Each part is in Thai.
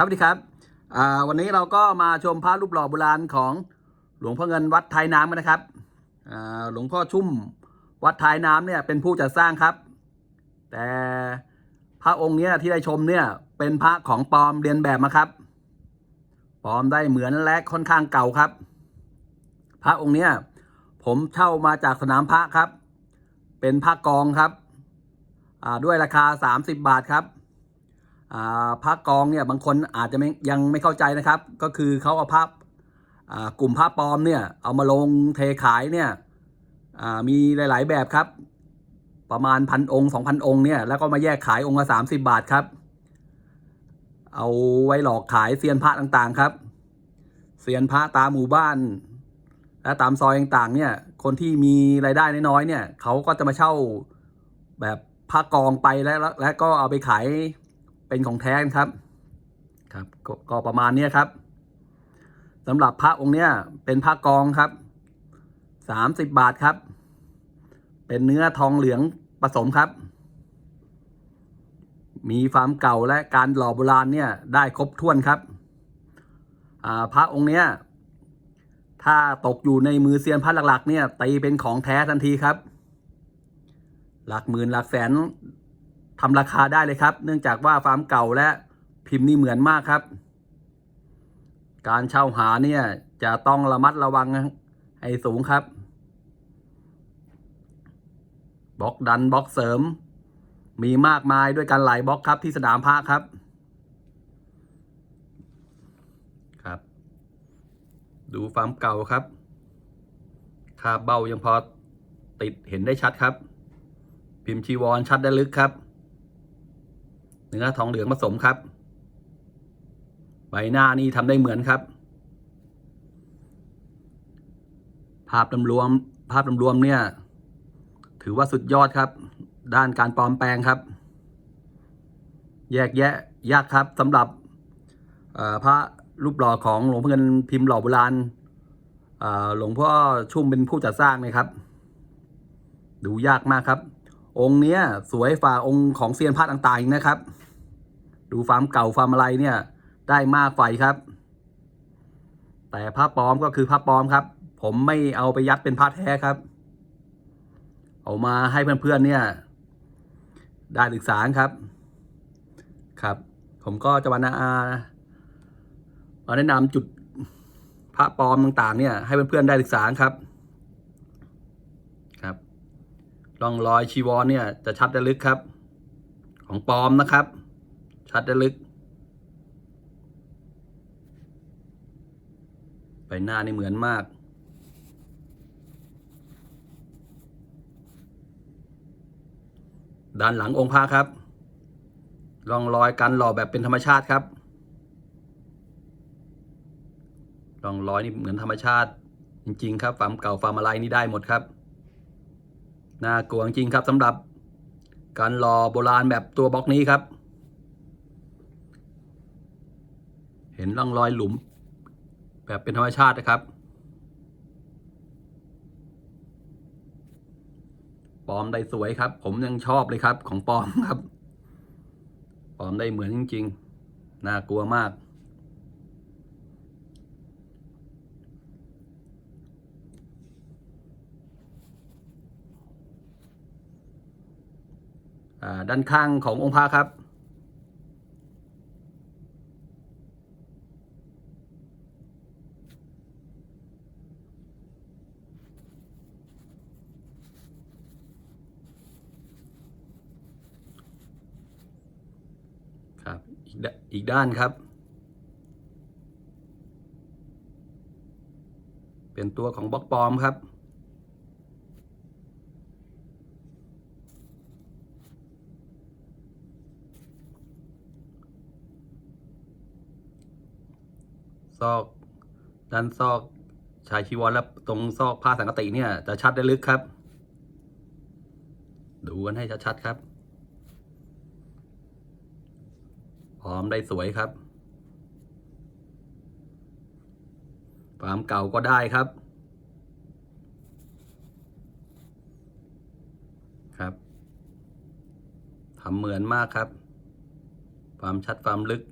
ครับสวัสดีครับวันนี้เราก็มาชมพระรูปหล่อโบราณของหลวงพ่อเงินวัดท้ายน้ำกันนะครับหลวงพ่อชุ่มวัดท้ายน้ำเนี่ยเป็นผู้จัดสร้างครับ แต่พระองค์เนี้ยที่ได้ชมเนี่ยเป็นพระของปลอมเรียนแบบมาครับปลอมได้เหมือนและค่อนข้างเก่าครับ พระองค์เนี้ยผมเช่ามาจากสนามพระครับ เป็นพระกองครับด้วยราคา 30 บาทครับ พระกองเนี่ยบางคนอาจจะยังไม่เข้าใจนะครับ ก็คือเขาเอาภาพกลุ่มภาพปลอมเนี่ยเอามาลงเทขายเนี่ยมีหลาย ๆ แบบครับ ประมาณพันองค์สองพันองค์เนี่ยแล้วก็มาแยกขายองค์ละสามสิบาทครับ เอาไว้หลอกขายเซียนพระต่างๆครับเซียนพระตามหมู่บ้าน และตามซอยต่างๆเนี่ยคนที่มีรายได้น้อยๆเนี่ยเขาก็จะมาเช่าแบบพระกองไปแล้วแล้วแล้วก็เอาไปขาย เป็นของแท้ครับครับกก็ประมาณนี้ครับสำหรับพระองค์เนี้ยเป็นพระกองครับสามสิบบาทครับ เป็นเนื้อทองเหลืองผสมครับ มีความเก่าและการหล่อโบราณเนี่ยได้ครบถ้วนครับอ่าพระองค์เนี้ยถ้าตกอยู่ในมือเซียนพระหลักๆเนี่ยตีเป็นของแท้ทันทีครับ หลักหมื่นหลักแสน ทำราคาได้เลยครับ เนื่องจากว่าฟาร์มเก่าและพิมพ์นี่เหมือนมากครับ การเช่าหาเนี่ยจะต้องระมัดระวังให้สูงครับบล็อกดันบล็อกเสริม มีมากมายด้วยกันหลายบล็อกครับที่สนามพระครับครับ ดูฟาร์มเก่าครับคาเบ้ายังพอติดเห็นได้ชัดครับ พิมพ์ชีวรชัดได้ลึกครับ เนื้อทองเหลืองผสมครับ ใบหน้านี่ทำได้เหมือนครับ ภาพรวมภาพรวมเนี่ย ถือว่าสุดยอดครับ ด้านการปลอมแปลงครับ แยกแยะยากครับสำหรับพระรูปหล่อของหลวงพ่อเงินพิมพ์หล่อโบราณหลวงพ่อชุ่มเป็นผู้จัดสร้างนะครับ ดูยากมากครับ องค์เนี้ยสวยฝ่าองค์ของเซียนพระต่างๆนะครับ ดูฟาร์มเก่าฟาร์มอะไรเนี่ย ได้มากไฟครับ แต่พระปลอมก็คือพระปลอมครับ ผมไม่เอาไปยัดเป็นพระแท้ครับ เอามาให้เพื่อนๆเนี่ย ได้ศึกษาครับ ครับ ผมก็จะมานามาแนะนำจุดพระปลอมต่างๆ เนี่ยให้เพื่อนๆได้ศึกษาครับครับ ร่องรอยชีวรเนี่ยจะชัดได้ลึกครับ ของปลอมนะครับ ชัดได้ลึก ใบหน้านี่เหมือนมากด้านหลังองค์พระครับร่องรอยการหล่อแบบเป็นธรรมชาติครับร่องรอยนี่เหมือนธรรมชาติ จริง ๆ ครับฟาร์มเก่าฟาร์มอะไรนี่ได้หมดครับ น่ากลัวจริงครับสำหรับการรอโบราณแบบตัวบล็อกนี้ครับ เห็นร่องรอยหลุม แบบเป็นธรรมชาตินะครับปลอมได้สวยครับ ผมยังชอบเลยครับของปลอมครับปลอมได้เหมือนจริงๆน่ากลัวมาก ด้านข้างขององค์พระครับ ครับอีกด้าอีกด้านครับ เป็นตัวของบล็อกปลอมครับ ซอกด้านซอกชายชีวรและตรงซอกผ้าสังกติเนี่ย จะชัดได้ลึกครับ ดูกันให้ชัดๆครับ พร้อมได้สวยครับความเก่าก็ได้ครับ ครับทำเหมือนมากครับ ความชัดความลึก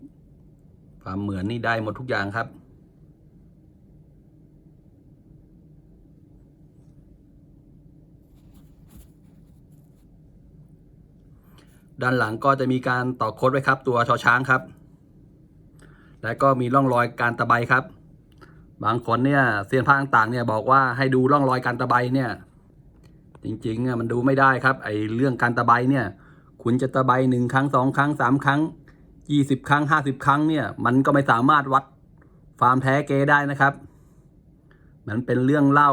ความเหมือนนี่ได้หมดทุกอย่างครับด้านหลังก็จะมีการต่อโคดไว้ครับตัวชอช้างครับ และก็มีร่องรอยการตะไบครับ บางคนเนี่ยเซียนผ้าต่างๆเนี่ยบอกว่าให้ดูร่องรอยการตะไบเนี่ย จริงๆอะมันดูไม่ได้ครับไอเรื่องการตะไบเนี่ย คุณจะตะไบหนึ่งครั้งสองครั้งสามครั้ง ยี่สิบครั้งห้าสิบครั้งเนี่ย มันก็ไม่สามารถวัดฟาร์มแท้เกได้นะครับ มันเป็นเรื่องเล่า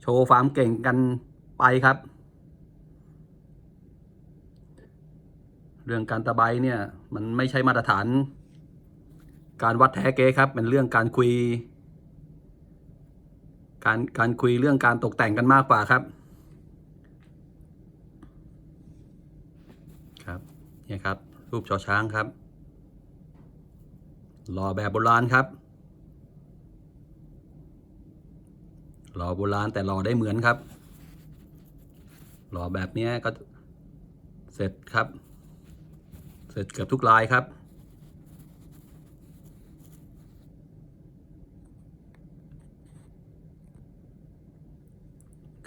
โชว์ฟาร์มเก่งกันไปครับ เรื่องการตะไบเนี่ย มันไม่ใช่มาตรฐาน การวัดแท้เกครับ เป็นเรื่องการคุย การการคุยเรื่องการตกแต่งกันมากกว่าครับ ครับเนี่ยครับรูปชอช้างครับ หล่อแบบโบราณครับ หล่อโบราณแต่หล่อได้เหมือนครับ หล่อแบบนี้ก็เสร็จครับ เสร็จเกือบทุกลายครับ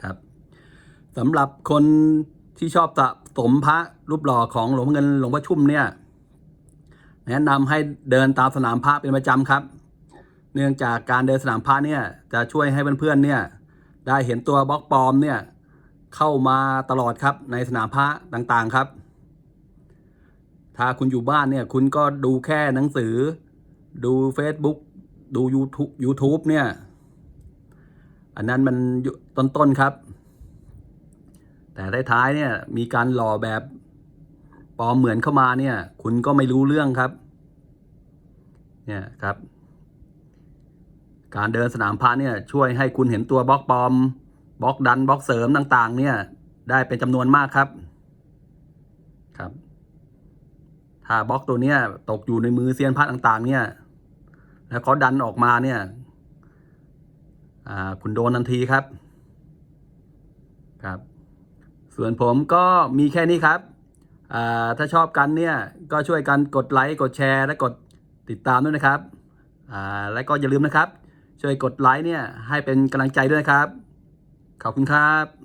ครับสำหรับคนที่ชอบสะสมพระรูปหล่อของหลวงเงินหลวงพ่อชุ่มเนี่ย แนะนำให้เดินตามสนามพระเป็นประจำครับ เนื่องจากการเดินสนามพระเนี่ยจะช่วยให้เพื่อนๆเนี่ยได้เห็นตัวบล็อกปลอมเนี่ยเข้ามาตลอดครับในสนามพระต่างๆครับ ถ้าคุณอยู่บ้านเนี่ยคุณก็ดูแค่หนังสือ ดู Facebook ดู YouTube YouTube เนี่ย อันนั้นมันต้นๆครับ แต่ท้ายๆเนี่ยมีการหล่อแบบ ปลอมเหมือนเข้ามาเนี่ย คุณก็ไม่รู้เรื่องครับ เนี่ยครับ การเดินสนามพระเนี่ย ช่วยให้คุณเห็นตัวบล็อกปลอมบล็อกดันบล็อกเสริมต่าง ๆ เนี่ย ได้เป็นจำนวนมากครับ ครับ ถ้าบล็อกตัวเนี้ยตกอยู่ในมือเซียนพระต่าง ๆ เนี่ย แล้วเขาดันออกมาเนี่ย อ่า คุณโดนทันทีครับ ครับ ส่วนผมก็มีแค่นี้ครับ ถ้าชอบกันเนี่ยก็ช่วยกันกดไลค์กดแชร์และกดติดตามด้วยนะครับและก็อย่าลืมนะครับ ช่วยกดไลค์เนี่ยให้เป็นกำลังใจด้วยนะครับ ขอบคุณครับ